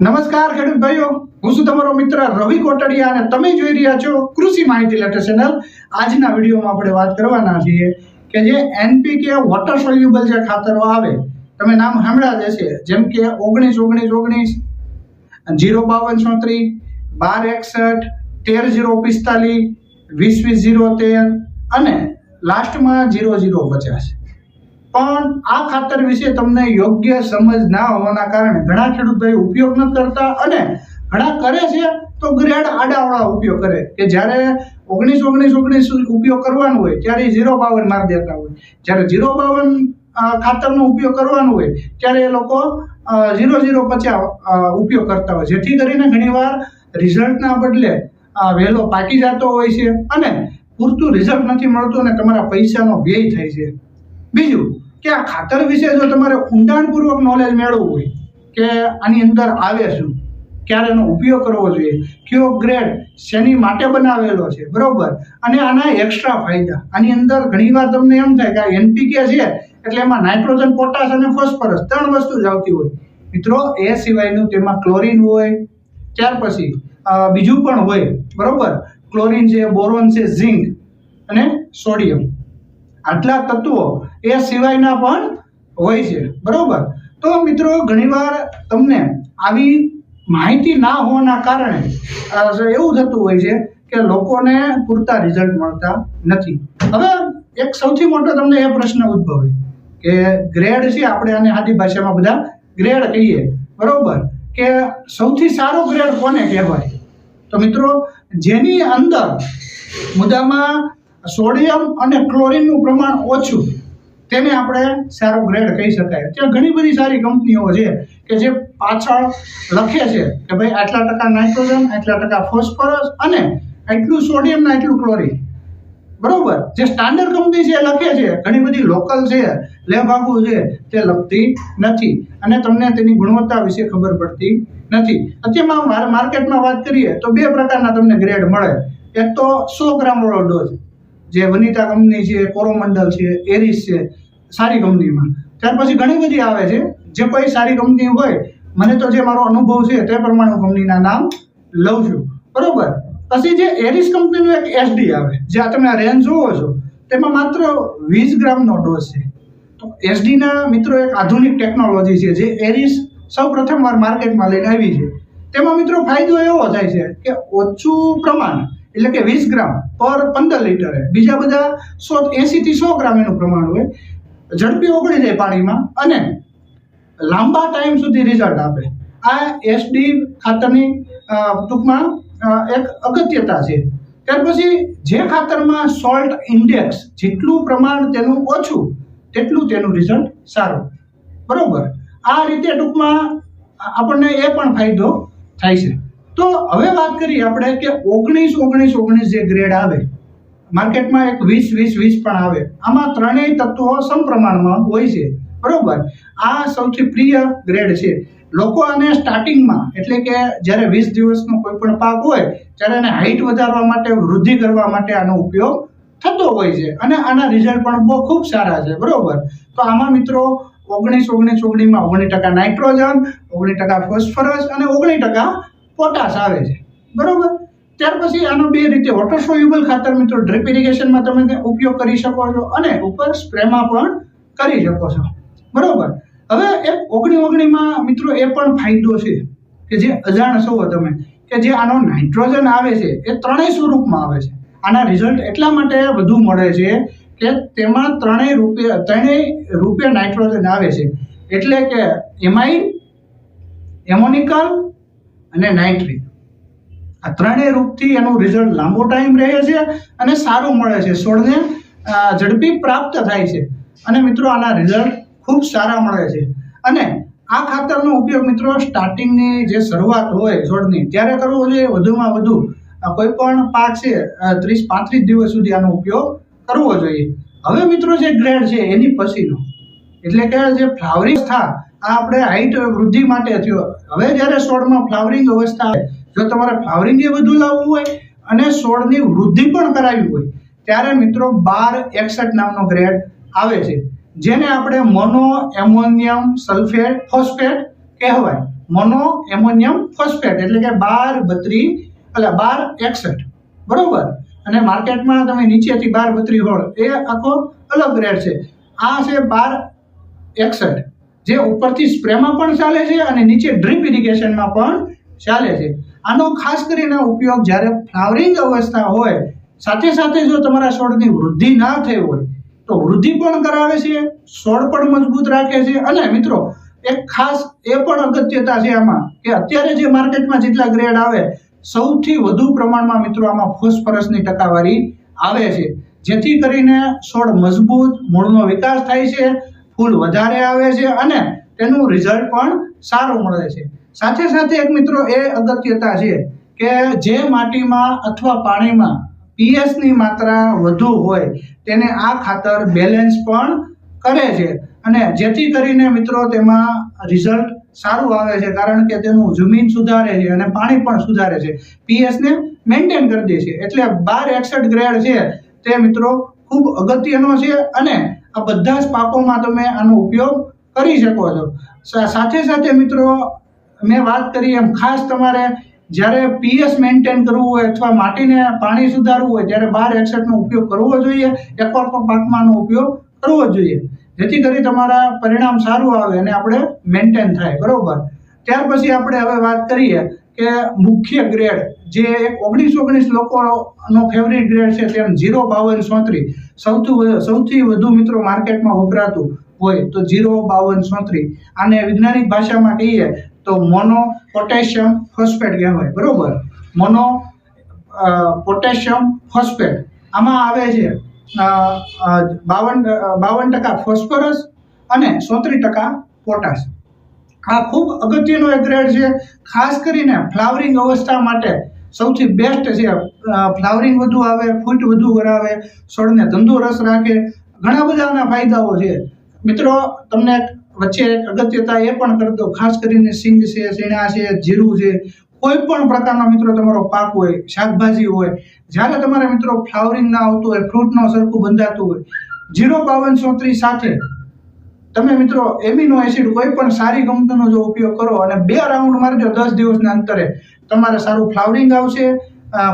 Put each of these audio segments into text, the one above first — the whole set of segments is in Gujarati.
નમસ્કાર ખેડૂત ભાઈઓ, હું છું તમારો મિત્ર રવિ કોટડિયા અને તમે જોઈ રહ્યા છો કૃષિ માહિતી લેટર ચેનલ. આજના વિડીયોમાં આપણે વાત કરવાના છીએ કે જે એનપીકે વોટર સોલ્યુબલ જે ખાતરો આવે, તમે નામ સાંભળ્યા જ છે જેમ કે ઓગણીસ ઓગણીસ ઓગણીસ, જીરો બાવન, ચોત્રીસ, બાર, એકસઠ, તેર, જીરો, પિસ્તાલીસ, વીસ વીસ, જીરો, તેર અને લાસ્ટમાં જીરો જીરો, પચાસ. પણ આ ખાતર વિશે તમને યોગ્ય સમજ ના હોવાના કારણે ઘણા ખેડૂતો ઉપયોગ ન કરતા અને ઘણા કરે છે તો ગ્રેડ આડાવાળા ઉપયોગ કરે. કે જ્યારે ઓગણીસ ઓગણીસ ઓગણીસ ઉપયોગ કરવાનો હોય ત્યારે ઝીરો બાવન મારી દેતા હોય. જ્યારે ઝીરો બાવન ખાતરનો ઉપયોગ કરવાનો હોય ત્યારે એ લોકો ઝીરો ઝીરો પચાસ ઉપયોગ કરતા હોય. જેથી કરીને ઘણીવાર રિઝલ્ટના બદલે વહેલો પાકી જતો હોય છે અને પૂરતું રિઝલ્ટ નથી મળતું અને તમારા પૈસાનો વ્યય થાય છે. બીજું કે આ ખાતર વિશે જો તમારે ઊંડાણપૂર્વક નોલેજ મેળવવું હોય, કે આની અંદર આવે શું, ક્યારે એનો ઉપયોગ કરવો જોઈએ, કયો ગ્રેડ શેની માટે બનાવેલો છે, બરોબર? અને આના એક્સ્ટ્રા ફાયદા. આની અંદર ઘણીવાર તમને એમ થાય કે આ એનપીકે છે, એટલે એમાં નાઇટ્રોજન પોટાશ અને ફોસ્ફરસ ત્રણ વસ્તુ જ આવતી હોય. મિત્રો, એ સિવાયનું તેમાં ક્લોરીન હોય, ત્યાર પછી બીજું પણ હોય, બરોબર? ક્લોરીન છે બોરોન છે ઝિંક અને સોડિયમ આટલા તત્વો એ સિવાયના પણ હોય છે. બરોબર? તો મિત્રો, ઘણીવાર તમને આવી માહિતી ના હોવાના કારણે એવું થતું હોય છે કે લોકોને પૂરતા રિઝલ્ટ મળતા નથી. હવે એક સૌથી મોટો તમને એ પ્રશ્ન ઉદ્ભવે કે ગ્રેડ છે આપણે આને આદિ ભાષામાં બધા ગ્રેડ કહીએ. બરોબર? કે સૌથી સારો ગ્રેડ કોને કહેવાય? તો મિત્રો, જેની અંદર મુદ્દામાં સોડિયમ અને ક્લોરિનનું પ્રમાણ ઓછું, તેને આપણે સારો ગ્રેડ કહી શકાય. ત્યાં ઘણી બધી સારી કંપનીઓ છે કે જે પાછળ લખે છે કે ભાઈ આટલા ટકા નાઇટ્રોજન, આટલા ટકા ફોસ્ફરસ અને એટલું સોડિયમ ને એટલું ક્લોરિન. બરોબર? જે સ્ટાન્ડર્ડ કંપની છે લખે છે, ઘણી બધી લોકલ છે, લેભાગુ છે, તે લખતી નથી. અને તમને તેની ગુણવત્તા વિશે ખબર પડતી નથી. અત્યારમાં માર્કેટમાં વાત કરીએ તો બે પ્રકારના તમને ગ્રેડ મળે. એક તો સો ગ્રામ વાળો ડોઝ જે વનિતા કંપની છે કોરોમંડલ છે, એરિસ છે, સારી કંપનીમાં. ત્યાર પછી ઘણી બધી આવે છે. જે કોઈ સારી કંપની હોય, મને તો જે મારો અનુભવ છે તે પ્રમાણે હું કંપનીના નામ લઉં છું. બરોબર? પછી જે એરિસ કંપનીનું એક એસડી આવે, જે આ તમે આ રેન્જ જોવો છો, તેમાં માત્ર વીસ ગ્રામનો ડોઝ છે. તો એસડીના મિત્રો એક આધુનિક ટેકનોલોજી છે, જે એરિસ સૌ પ્રથમવાર માર્કેટમાં લઈને આવી છે. તેમાં મિત્રો ફાયદો એવો થાય છે કે ઓછું પ્રમાણ એટલે કે વીસ ગ્રામ પર પંદર લીટરે બીજા બધા સો એસી થી સો ગ્રામ એનું પ્રમાણ હોય. ઝડપી ઓગળી જાય પાણીમાં અને લાંબા ટાઈમ સુધી રિઝલ્ટ આપે. આ એસડી ખાતરની ટૂંકમાં એક અગત્યતા છે. ત્યાર પછી જે ખાતરમાં સોલ્ટ ઇન્ડેક્સ જેટલું પ્રમાણ તેનું ઓછું, તેટલું તેનું રિઝલ્ટ સારું. બરોબર? આ રીતે ટૂંકમાં આપણને એ પણ ફાયદો થાય છે. તો હવે વાત કરીએ આપણે કે ઓગણીસ ઓગણીસ ઓગણીસ જે ગ્રેડ આવે, માર્કેટમાં એક વીસ વીસ વીસ પણ આવે, આમાં ત્રણેય તત્વો સમપ્રમાણમાં હોય છે. બરોબર? આ સૌથી પ્રિય ગ્રેડ છે. લોકો આને સ્ટાર્ટિંગમાં એટલે કે જ્યારે વીસ દિવસનો કોઈ પણ પાક હોય, ત્યારે એને હાઈટ વધારવા માટે, વૃદ્ધિ કરવા માટે આનો ઉપયોગ થતો હોય છે. અને આના રિઝલ્ટ પણ બહુ ખૂબ સારા છે. બરોબર? તો આમાં મિત્રો, ઓગણીસ ઓગણીસ, ઓગણીસમાં ઓગણીસ ટકા નાઇટ્રોજન ઓગણીસ ટકા ફોસ્ફરસ અને ઓગણીસ ટકા પોટાશ આવે છે. બરોબર? ત્યાર પછી આનો બે રીતે વોટર સોયુબલ ખાતર મિત્રો ડ્રીપ ઇરિગેશનમાં તમે ઉપયોગ કરી શકો છો અને ઉપર સ્પ્રેમાં પણ કરી શકો છો. બરોબર? હવે એક ઓગણી ઓગણીમાં મિત્રો એ પણ ફાયદો છે કે જે અજાણ છો તમે, કે જે આનો નાઇટ્રોજન આવે છે, એ ત્રણેય સ્વરૂપમાં આવે છે. આના રિઝલ્ટ એટલા માટે વધુ મળે છે કે તેમાં ત્રણેય રૂપે ત્રણેય રૂપે નાઇટ્રોજન આવે છે. એટલે કે એમાઇન, એમોનિકલ અને નાઇટ્રિક આ ત્રણેય રૂપથી એનું રિઝલ્ટ લાંબો ટાઈમ રહે છે અને સારું મળે છે. છોડને ઝડપી પ્રાપ્ત થાય છે. અને મિત્રો, આના રિઝલ્ટ ખૂબ સારા મળે છે. અને આ ખાતરનો ઉપયોગ મિત્રો સ્ટાર્ટિંગની જે શરૂઆત હોય છોડની ત્યારે કરવો જોઈએ વધુમાં વધુ. કોઈ પણ પાક છે ત્રીસ, પાંત્રીસ દિવસ સુધી આનો ઉપયોગ કરવો જોઈએ. હવે મિત્રો, જે ગ્રેડ છે, એની પછીનો. એટલે કે જે ફ્લાવરિંગ થા આ આપણે હાઈટ વૃદ્ધિ માટે થયો હવે જ્યારે છોડમાં ફ્લાવરિંગ અવસ્થા જો તમારે ફ્લાવરિંગ એ બધું લાવવું હોય અને છોડની વૃદ્ધિ પણ કરાવી હોય, ત્યારે મિત્રો બાર એકસઠ નામનો ગ્રેડ આવે છે, જેને આપણે મોનો એમોનિયમ સલ્ફેટ ફોસ્ફેટ કહેવાય. મોનો એમોનિયમ ફોસ્ફેટ એટલે કે બાર બત્રી એટલે બાર એકસઠ. બરોબર? અને માર્કેટમાં તમે નીચેથી બાર બત્રી હોળ, એ આખો અલગ ગ્રેડ છે. આ છે બાર એકસઠ. જે ઉપરથી સ્પ્રેમાં પણ ચાલે છે અને નીચે ડ્રીપ ઇરિગેશનમાં પણ ચાલે છે. આનો ખાસ કરીને ઉપયોગ જ્યારે ફ્લાવરિંગ અવસ્થા હોય, સાથે સાથે જો તમારા છોડની વૃદ્ધિ ના થઈ હોય, તો વૃદ્ધિ પણ કરાવે છે, છોડ પણ મજબૂત રાખે છે અને મિત્રો, એક ખાસ એ પણ અગત્યતા છે આમાં કે અત્યારે જે માર્કેટમાં જેટલા ગ્રેડ આવે, સૌથી વધુ પ્રમાણમાં મિત્રો આમાં ફોસ્ફરસની ટકાવારી આવે છે. જેથી કરીને છોડ મજબૂત, મૂળનો વિકાસ થાય છે ફૂલ વધારે આવે છે અને તેનું રિઝલ્ટ પણ સારું મળે છે. સાથે સાથે એક મિત્રો એ અગત્યતા છે કે જે માટીમાં અથવા પાણીમાં પીએસની માત્રા વધુ હોય તેને આ ખાતર બેલેન્સ પણ કરે છે અને જેથી કરીને મિત્રો તેમાં રિઝલ્ટ સારું આવે છે કારણ કે તેનું જમીન સુધારે છે અને પાણી પણ સુધારે છે. પીએસને મેન્ટેન કરી દે છે. એટલે બાર એકસઠ ગ્રેડ છે તે મિત્રો ખૂબ અગત્યનો છે અને આ બધા જ પાકોમાં તમે આનો ઉપયોગ કરી શકો છો. સાથે સાથે મિત્રો, મેં વાત કરી એમ ખાસ તમારે જ્યારે પીએસ મેન્ટેન કરવું હોય અથવા માટીને પાણી સુધારવું હોય ત્યારે બાર એકસઠનો ઉપયોગ કરવો જોઈએ. એકવાર પાકમાંનો ઉપયોગ કરવો જોઈએ. જેથી કરી તમારા પરિણામ સારું આવે અને આપણે મેન્ટેન થાય. બરાબર? ત્યાર પછી આપણે હવે વાત કરીએ કે મુખ્ય ગ્રેડ જે ઓગણીસ ઓગણીસ લોકોનો ફેવરિટ ગ્રેડ છે તેમ જીરો બાવન સોત્રી સૌથી સૌથી વધુ મિત્રો માર્કેટમાં વપરાતું હોય તો જીરો બાવન સોત્રી. આને વૈજ્ઞાનિક ભાષામાં કહીએ તો મોનો પોટેશિયમ ફોસ્ફેટ કહેવાય, બરોબર? Mono potassium phosphate. આમાં આવે છે બાવન બાવન ટકા ફોસ્ફરસ અને સોત્રીસ ટકા પોટાશ. આ ખૂબ અગત્યનો એક ગ્રેડ છે. ખાસ કરીને ફ્લાવરિંગ અવસ્થા માટે સૌથી બેસ્ટ છે. ફ્લાવરિંગ વધુ આવે, ફૂટ વધુ કરાવે છોડને તંદુરસ્ત રાખે, ઘણા બધા આના ફાયદાઓ છે. મિત્રો, તમને વચ્ચે અગત્યતા એ પણ કરી દઉં ખાસ કરીને સિંગ છે સીણા છે, જીરું છે. કોઈ પણ પ્રકારનો મિત્રો તમારો પાક હોય, શાકભાજી હોય, જ્યારે તમારે મિત્રો ફ્લાવરિંગ ના આવતું હોય ફ્રૂટ નો સરખું બંધાતું હોય, જીરો બાવન ચોત્રીસ સાથે તમે મિત્રો એમિનો એસિડ કોઈ પણ સારી કંપનીનો જો ઉપયોગ કરો અને બે રાઉન્ડ મારજો દસ દિવસના અંતરે, તમારે સારું ફ્લાવરિંગ આવશે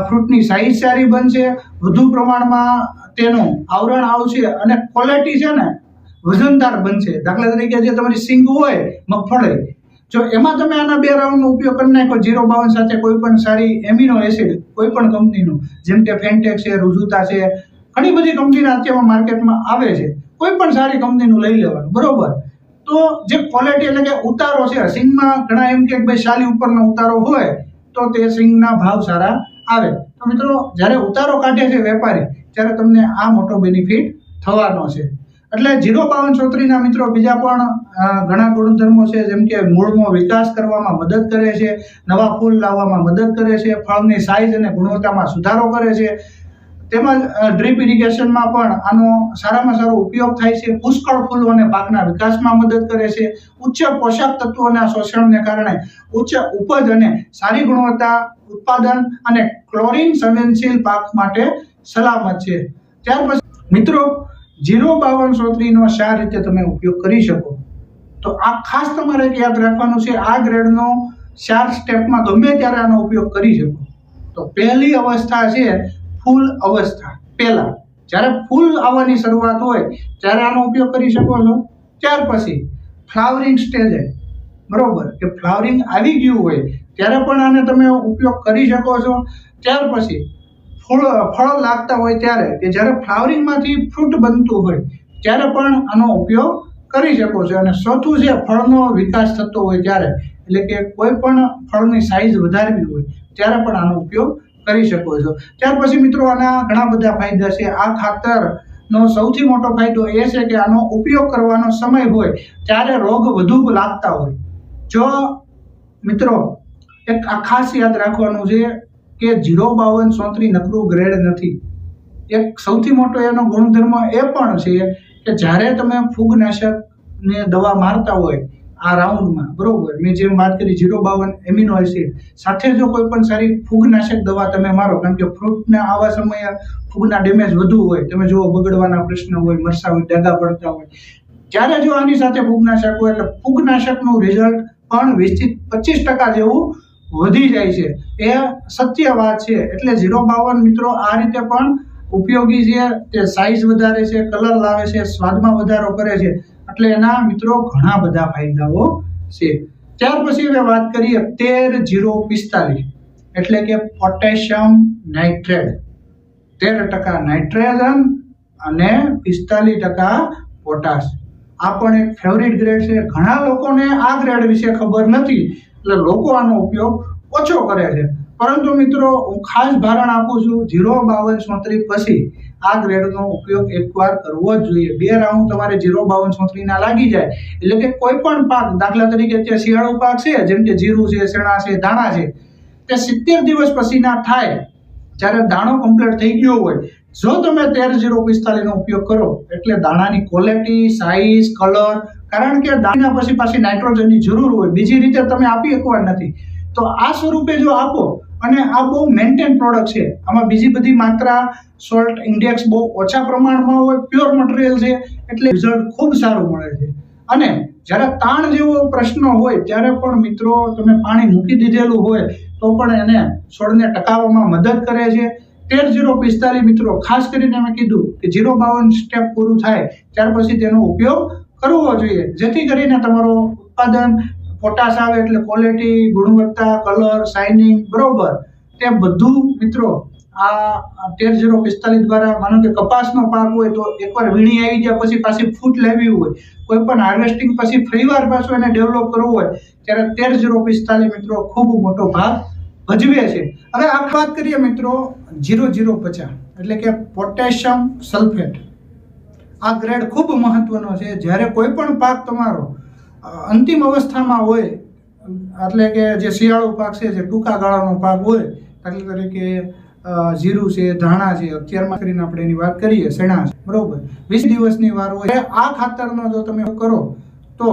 ફ્રૂટની સાઈઝ સારી બનશે, વધુ પ્રમાણમાં તેનું આવરણ આવશે અને ક્વોલિટી છે ને વજનદાર બનશે. દાખલા તરીકે જે તમારી સિંગ હોય, મગફળી, જો એમાં તમે આના બે રાઉન્ડનો ઉપયોગ કરી નાખો જીરો બાવન સાથે કોઈ પણ સારી એમિનો એસિડ કોઈ પણ કંપનીનું જેમ કે ફેન્ટેક છે રુજુતા છે, ઘણી બધી કંપનીના અત્યારમાં માર્કેટમાં આવે છે. કોઈ પણ સારી કંપનીનું લઈ લેવાનું, બરોબર? તો જે ક્વોલિટી એટલે કે ઉતારો છે, સિંગમાં ઘણા એમ કે ભાઈ શાલી ઉપરનો ઉતારો હોય, તો તે સિંગના ભાવ સારા આવે. તો મિત્રો, જ્યારે ઉતારો કાઢે છે વેપારી, ત્યારે તમને આ મોટો બેનિફિટ થવાનો છે. એટલે જીરો બાવન ચોત્રીના મિત્રો, બીજા પણ ઘણા ગુણધર્મો છે, જેમ કે મૂળનો વિકાસ કરવામાં મદદ કરે છે, નવા ફૂલ લાવવામાં મદદ કરે છે, ફળની સાઇઝ અને ગુણવત્તામાં સુધારો કરે છે. તેમજ ડ્રીપ ઇરિગેશનમાં પણ આનો સારામાં સારો ઉપયોગ થાય છે. પુષ્કળ ફૂલો પાકના વિકાસમાં મદદ કરે છે. ઉચ્ચ પોષક તત્વોના શોષણને કારણે ઉચ્ચ ઉપજ અને સારી ગુણવત્તા, ઉત્પાદન અને ક્લોરીન સંવેદનશીલ પાક માટે સલામત છે. ત્યાર પછી, મિત્રો, જીરો બાવન સોત્રીનો શા રીતે તમે ઉપયોગ કરી શકો? તો આ ખાસ તમારે યાદ રાખવાનું છે, આ ગ્રેડનો ચાર સ્ટેપમાં ગમે ત્યારે આનો ઉપયોગ કરી શકો. તો પહેલી અવસ્થા છે ફૂલ અવસ્થા. પહેલા, જ્યારે ફૂલ આવવાની શરૂઆત હોય, ત્યારે આનો ઉપયોગ કરી શકો છો. ત્યાર પછી, ફ્લાવરિંગ સ્ટેજે બરોબર? કે ફ્લાવરિંગ આવી ગયું હોય, ત્યારે પણ આને તમે ઉપયોગ કરી શકો છો. ત્યાર પછી, ફૂલ, ફળ લાગતા હોય ત્યારે, કે જ્યારે ફ્લાવરિંગમાંથી ફ્રૂટ બનતું હોય, ત્યારે પણ આનો ઉપયોગ કરી શકો છો. અને ચોથું છે ફળનો વિકાસ થતો હોય ત્યારે, એટલે કે કોઈ પણ ફળની સાઈઝ વધારવી હોય, ત્યારે પણ આનો ઉપયોગ કરી શકો છો. ત્યાર પછી મિત્રો આના ઘણા બધા ફાયદા છે. આ ખાતરનો સૌથી મોટો ફાયદો એ છે કે આનો ઉપયોગ કરવાનો સમય હોય ત્યારે રોગ વધુ લાગતા હોય. જો મિત્રો એક આ ખાસ યાદ રાખવાનું છે કે જીરો બાવન સોત્રી નકરું ગ્રેડ નથી. એક સૌથી મોટો એનો ગુણધર્મ એ પણ છે કે જ્યારે તમે ફૂગનાશકને દવા મારતા હોય આ રાઉન્ડમાં, બરોબર? મેં જેમ વાત કરી, જીરો બાવન એમિનો એસિડ. સાથે જો કોઈ પણ સારી ફૂગનાશક દવા તમે મારો, કારણ કે ફ્રૂટના આવા સમયે ફૂગના ડેમેજ વધુ હોય, તમે જુઓ બગડવાના પ્રશ્ન હોય, મરસા હોય ડાગા પડતા હોય. ત્યારે જો આની સાથે ફૂગનાશક હોય, એટલે ફૂગનાશકનું રિઝલ્ટ પણ વીસથી પચીસ ટકા જેવું વધી જાય છે. એ સત્ય વાત છે. એટલે ઝીરો બાવન મિત્રો, આ રીતે પણ ઉપયોગી છે, તે સાઇઝ વધારે છે કલર લાવે છે, સ્વાદમાં વધારો કરે છે. એટલે એના મિત્રો ઘણા બધા ફાયદાઓ છે. ત્યાર પછી હવે વાત કરીએ તેર જીરો પિસ્તાલીસ, એટલે કે પોટેશિયમ નાઇટ્રેટ. તેર ટકા નાઇટ્રોજન અને પિસ્તાલીસ ટકા પોટાશ. આ પણ એક ફેવરિટ ગ્રેડ છે. ઘણા લોકોને આ ગ્રેડ વિશે ખબર નથી, એટલે લોકો આનો ઉપયોગ ઓછો કરે છે. પરંતુ મિત્રો, હું ખાસ ભારણ આપું છું જીરો બાવન સોત્રીસ પછી. આ ગ્રેડનો ઉપયોગ એકવાર કરવો જ જોઈએ. બે રાઉન્ડ તમારે જીરો બાવન સોત્રીના લાગી જાય. એટલે કે કોઈ પણ પાક, દાખલા તરીકે અત્યારે શિયાળુ પાક છે, જેમ કે જીરું છે શેણા છે, ધાણા છે, તે સિત્તેર દિવસ પછીના થાય, જ્યારે દાણો કમ્પ્લીટ થઈ ગયો હોય. જો તમે તેર જીરો પિસ્તાલીસનો ઉપયોગ કરો, એટલે દાણાની ક્વોલિટી સાઇઝ કલર કારણ કે દાણા પછી પાછી નાઇટ્રોજનની જરૂર હોય. બીજી રીતે તમે આપી શકવા નથી. તો આ સ્વરૂપે જો આપો અને આ બહુ મેન્ટેન પ્રોડક્ટ છે. આમાં બીજી બધી માત્રા સોલ્ટ ઇન્ડેક્સ બહુ ઓછા પ્રમાણમાં હોય પ્યોર મટીરિયલ છે, એટલે રિઝલ્ટ ખૂબ સારું મળે છે. અને જ્યારે તાણ જેવો પ્રશ્ન હોય, ત્યારે પણ મિત્રો તમે પાણી મૂકી દીધેલું હોય, તો પણ એને છોડને ટકાવવામાં મદદ કરે છે. તેર જીરો પિસ્તાલીસ મિત્રો, ખાસ કરીને મેં કીધું કે જીરો બાવન સ્ટેપ પૂરું થાય, ત્યાર પછી તેનો ઉપયોગ કરવો જોઈએ, જેથી કરીને તમારો ઉત્પાદન પોટાશ આવે એટલે ક્વોલિટી ગુણવત્તા કલર શાઇનિંગ બરોબર. તે બધું મિત્રો, આ તેર જીરો પિસ્તાલીસ દ્વારા, માનો કે કપાસનો પાક હોય તો એકવાર વીણી આવી ગયા પછી પાછી ફૂટ લેવી હોય. કોઈ પણ હાર્વેસ્ટિંગ પછી ફરીવાર પાછું એને ડેવલપ કરવું હોય, ત્યારે તેર જીરો પિસ્તાલીસ મિત્રો ખૂબ મોટો ભાગ ભજવે છે. હવે આ વાત કરીએ મિત્રો, જીરો જીરો પચાસ, એટલે કે પોટેશિયમ સલ્ફેટ આ ગ્રેડ ખૂબ મહત્વનો છે. જ્યારે કોઈ પણ પાક તમારો અંતિમ અવસ્થામાં હોય, એટલે કે જે શિયાળો પાક છે, જે ટૂંકા ગાળાનો પાક હોય, દાખલા તરીકે જીરું છે, ધાણા છે, અત્યારમાં કરીને આપણે એની વાત કરીએ શેણા બરોબર. વીસ દિવસની વાર હોય. આ ખાતરનો જો તમે કરો, તો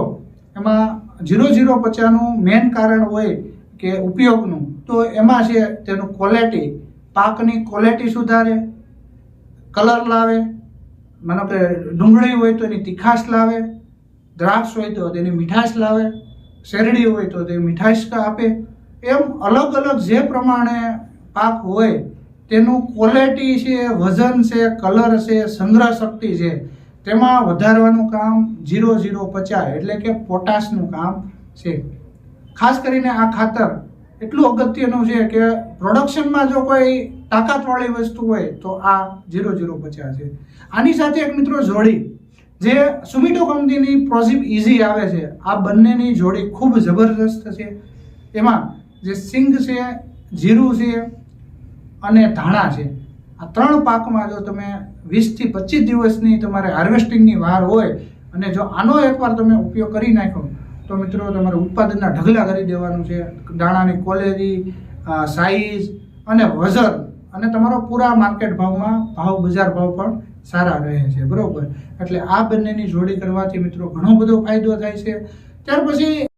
એમાં જીરો જીરો પચાસનું મેઇન કારણ હોય કે ઉપયોગનું, તો એમાં છે તેનું ક્વોલિટી પાકની ક્વોલિટી સુધારે કલર લાવે, માનો કે ડુંગળી હોય તો એની તીખાશ લાવે દ્રાક્ષ હોય તો તેની મીઠાશ લાવે, શેરડી હોય તો તે મીઠાશ આપે. એમ અલગ અલગ જે પ્રમાણે પાક હોય, તેનું ક્વોલિટી છે, વજન છે કલર છે સંગ્રહ શક્તિ છે, તેમાં વધારવાનું કામ જીરો જીરો પચાસ એટલે કે પોટાશનું કામ છે. ખાસ કરીને આ ખાતર એટલું અગત્યનું છે કે પ્રોડક્શનમાં જો કોઈ તાકાતવાળી વસ્તુ હોય તો આ ઝીરો જીરો પચાસ છે. આની સાથે એક મિત્રો જોડી. જે સુમિટો કંપનીની પ્રોઝિપ ઇઝી આવે છે, આ બંનેની જોડી ખૂબ જબરદસ્ત છે. એમાં જે સિંગ છે જીરું છે અને ધાણા છે. આ ત્રણ પાકમાં જો તમે વીસથી પચીસ દિવસની તમારે હાર્વેસ્ટિંગની વાર હોય અને જો આનો એકવાર તમે ઉપયોગ કરી નાખો તો મિત્રો તમારે ઉત્પાદનના ઢગલા કરી દેવાનું છે. દાણાની ક્વોલિટી સાઇઝ અને વજન અને તમારો પૂરા માર્કેટ ભાવમાં ભાવ બજાર ભાવ પણ સારા રહે છે, બરોબર? એટલે આ બંનેની જોડી કરવાથી મિત્રો ઘણો બધો ફાયદો થાય છે. ત્યાર પછી